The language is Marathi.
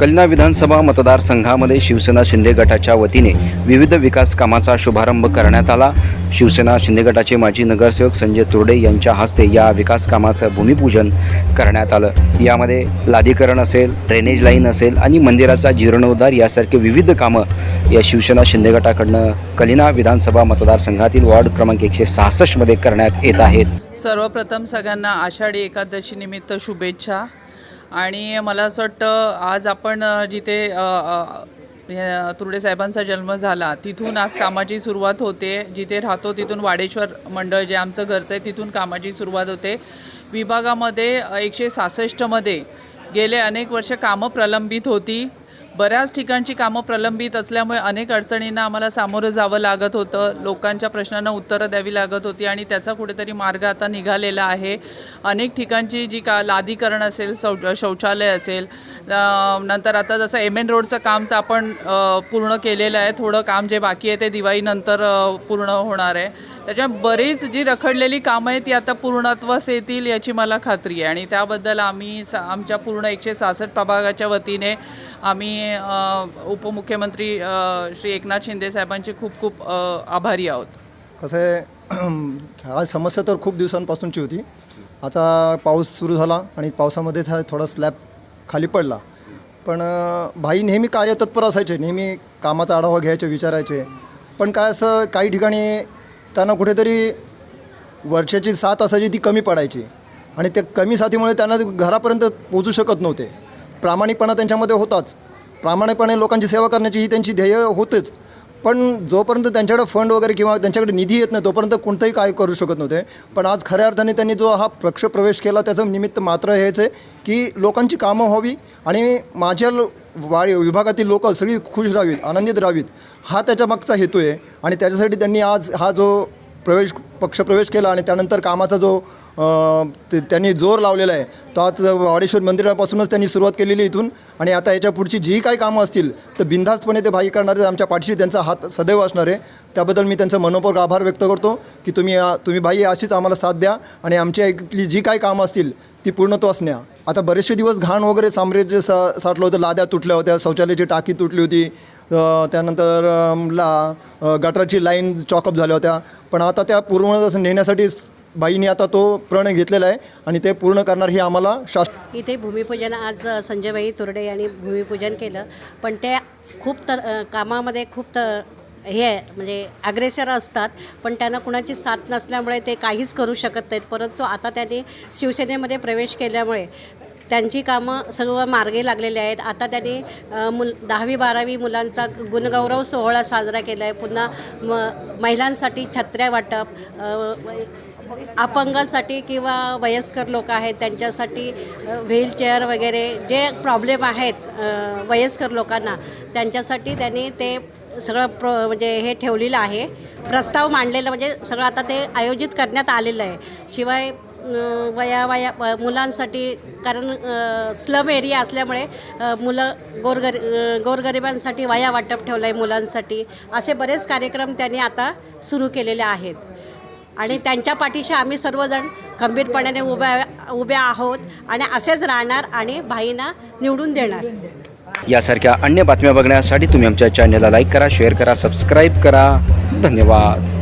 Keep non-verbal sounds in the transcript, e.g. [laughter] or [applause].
कलिना विधानसभा मतदारसंघामध्ये शिवसेना शिंदे गटाच्या वतीने विविध विकास कामाचा शुभारंभ करण्यात आला. शिवसेना शिंदे गटाचे माजी नगरसेवक संजय तुर्डे यांच्या हस्ते या विकास कामाचं भूमिपूजन करण्यात आलं. यामध्ये लादीकरण असेल ड्रेनेज लाईन असेल आणि मंदिराचा जीर्णोद्धार यासारखे विविध कामं या शिवसेना शिंदे गटाकडनं कलिना विधानसभा मतदारसंघातील वॉर्ड क्रमांक एकशे सहासष्टमध्ये करण्यात येत आहेत. सर्वप्रथम सगळ्यांना आषाढी एकादशी निमित्त शुभेच्छा. आणि मला असं वाटतं आज आपण जिथे तुरडे साहेबांचा जन्म झाला तिथून आज कामाची सुरुवात होते. जिथे राहतो तिथून वाडेश्वर मंडळ जे आमचं घरचं आहे तिथून कामाची सुरुवात होते. विभागामध्ये एकशे सहासष्टमध्ये गेले अनेक वर्ष कामं प्रलंबित होती. बऱ्याच ठिकाणची कामं प्रलंबित असल्यामुळे अनेक अडचणींना आम्हाला सामोरं जावं लागत होतं. लोकांच्या प्रश्नांना उत्तरं द्यावी लागत होती आणि त्याचा कुठेतरी मार्ग आता निघालेला आहे. अनेक ठिकाणची जी का लादीकरण असेल शौ शौचालय असेल नंतर आता जसं एम एन रोडचं काम तर आपण पूर्ण केलेलं आहे. थोडं काम जे बाकी आहे ते दिवाळीनंतर पूर्ण होणार आहे. त्याच्या बरीच जी रखडलेली कामं आहेत ती आता पूर्णत्वास येतील याची मला खात्री आहे. आणि त्याबद्दल आम्ही सा आमच्या पूर्ण एकशे सहासष्ट प्रभागाच्या वतीने आम्ही आणि उपमुख्यमंत्री श्री एकनाथ शिंदे साहेबांचे खूप खूप आभारी आहोत. कसं आहे [clears throat] आज समस्या तर खूप दिवसांपासूनची होती. आता पाऊस सुरू झाला आणि पावसामध्ये थोडा स्लॅब खाली पडला. पण भाई नेहमी कार्यतत्पर असायचे नेहमी कामाचा आढावा घ्यायचे विचारायचे. पण काय असं काही ठिकाणी त्यांना कुठेतरी वर्षाची साथ असायची ती कमी पडायची. आणि त्या कमी साथीमुळे त्यांना घरापर्यंत पोचू शकत नव्हते. प्रामाणिकपणा त्यांच्यामध्ये होताच. प्रामाणिकपणे लोकांची सेवा करण्याची ही त्यांची ध्येय होतेच. पण जोपर्यंत त्यांच्याकडे फंड वगैरे किंवा त्यांच्याकडे निधी येत नाही तोपर्यंत कोणतंही काय करू शकत नव्हते. पण आज खऱ्या अर्थाने त्यांनी जो हा पक्ष प्रवेश केला त्याचं निमित्त मात्र हेच आहे की लोकांची कामं व्हावी आणि माझ्या वा विभागातील लोक सगळी खुश राहावीत आनंदित राहावीत. हा त्याच्या मागचा हेतू आहे आणि त्याच्यासाठी त्यांनी आज हा जो प्रवेश पक्षप्रवेश केला आणि त्यानंतर कामाचा जो ते- त्यांनी जोर लावलेला आहे तो आज वाडेश्वर मंदिरापासूनच त्यांनी सुरुवात केलेली इथून. आणि आता याच्या पुढची जी काही कामं असतील तर बिनधास्तपणे ते भाई करणारे आमच्या पाठीशी त्यांचा हात सदैव असणार आहे. त्याबद्दल मी त्यांचा मनोपूर्वक आभार व्यक्त करतो की तुम्ही तुम्ही भाई अशीच आम्हाला साथ द्या. आणि आमच्या इथली जी काही कामं असतील ती पूर्णत्वास न्या. आता बरेचसे दिवस घाण वगैरे साम्राज्य सा साठलं होतं लाद्या तुटल्या होत्या शौचालयाची टाकी तुटली होती त्यानंतर ला गटराची गटाराची लाईन चॉकअप झाल्या होत्या. पण आता त्या पूर्ण नेण्यासाठी बाईंनी आता तो प्रण घेतलेला आहे आणि ते पूर्ण करणार ही आम्हाला शास्त्र इथे भूमिपूजन आज संजयबाई तुरडे यांनी भूमिपूजन केलं. पण ते खूप तर कामामध्ये खूप तर हे आहे, म्हणजे अग्रेसर असतात. पण त्यांना कुणाची साथ नसल्यामुळे ते काहीच करू शकत नाहीत. परंतु आता त्यांनी शिवसेनेमध्ये प्रवेश केल्यामुळे त्यांची कामं सर्व मार्गे लागलेली आहेत. आता त्यांनी मुल दहावी बारावी मुलांचा गुणगौरव सोहळा साजरा केला आहे पुन्हा म महिलांसाठी छत्र्या वाटप अपंगांसाठी किंवा वयस्कर लोक आहेत त्यांच्यासाठी व्हीलचेअर वगैरे जे प्रॉब्लेम आहेत वयस्कर लोकांना त्यांच्यासाठी त्यांनी ते सगळं प्र म्हणजे हे ठेवलेलं आहे. प्रस्ताव मांडलेला म्हणजे सगळं आता ते आयोजित करण्यात आलेलं आहे. शिवाय वया वया मुलांसाठी कारण स्लम एरिया असल्यामुळे मुलं गोरगरी गोरगरिबांसाठी वया वाटप ठेवलं आहे मुलांसाठी. असे बरेच कार्यक्रम त्यांनी आता सुरू केलेले आहेत. आणि त्यांच्या पाठीशी आम्ही सर्वजण खंबीरपणाने उभ्या उभ्या आहोत आणि असेच राहणार आणि भाईंना निवडून देणार. यासारख्या अन्य बातम्या बघण्यासाठी तुम्ही आमच्या चॅनलला लाईक करा शेअर करा सबस्क्राईब करा. धन्यवाद.